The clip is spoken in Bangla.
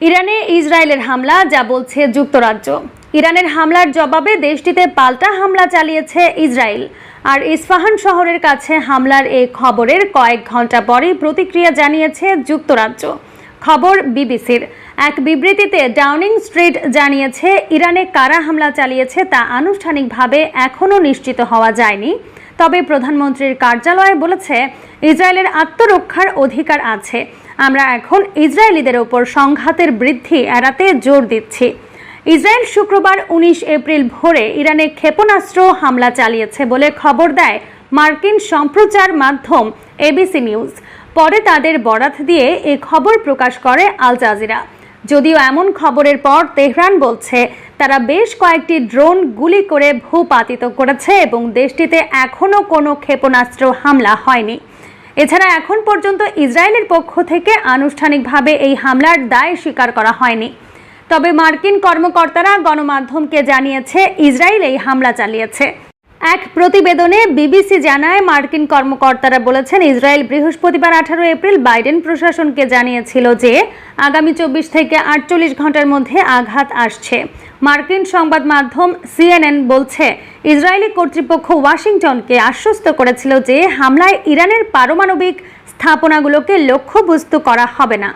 ইরানে ইসরায়েলের হামলা, যা বলছে যুক্তরাজ্য। ইরানের হামলার জবাবে দেশটিতে পাল্টা হামলা চালিয়েছে ইসরায়েল। আর ইস্পাহান শহরের কাছে হামলার এই খবরের কয়েক ঘণ্টা পরেই প্রতিক্রিয়া জানিয়েছে যুক্তরাজ্য। খবর বিবিসির। এক বিবৃতিতে ডাউনিং স্ট্রিট জানিয়েছে, ইরানে কারা হামলা চালিয়েছে তা আনুষ্ঠানিকভাবে এখনও নিশ্চিত হওয়া যায়নি। তবে প্রধানমন্ত্রীর কার্যালয় বলেছে, ইসরায়েলের আত্মরক্ষার অধিকার আছে। আমরা এখন ইসরায়েলিদের ওপর সংঘাতের বৃদ্ধি এড়াতে জোর দিচ্ছি। ইসরায়েল শুক্রবার উনিশ এপ্রিল ভোরে ইরানে ক্ষেপণাস্ত্র হামলা চালিয়েছে বলে খবর দেয় মার্কিন সম্প্রচার মাধ্যম এবিসি নিউজ। পরে তাদের বরাত দিয়ে এ খবর প্রকাশ করে আল জাজিরা। যদিও এমন খবরের পর তেহরান বলছে, তারা বেশ কয়েকটি ড্রোন গুলি করে ভূপাতিত করেছে এবং দেশটিতে এখনও কোনো ক্ষেপণাস্ত্র হামলা হয়নি। এছাড়া এখন পর্যন্ত ইসরায়েলের পক্ষ থেকে আনুষ্ঠানিকভাবে এই হামলার দায় স্বীকার করা হয়নি। তবে মার্কিন কর্মকর্তারা গণমাধ্যমকে জানিয়েছে, ইসরায়েল এই হামলা চালিয়েছে। এক প্রতিবেদনে বিবিসি জানায়, মার্কিন কর্মকর্তারা বলেছেন, ইসরায়েল বৃহস্পতিবার আঠারো এপ্রিল বাইডেন প্রশাসনকে জানিয়েছিল যে আগামী চব্বিশ থেকে আটচল্লিশ ঘণ্টার মধ্যে আঘাত আসছে। মার্কিন সংবাদ মাধ্যম সিএনএন বলছে, ইসরায়েলি কর্তৃপক্ষ ওয়াশিংটনকে আশ্বস্ত করেছিল যে হামলায় ইরানের পারমাণবিক স্থাপনাগুলোকে লক্ষ্যবস্তু করা হবে না।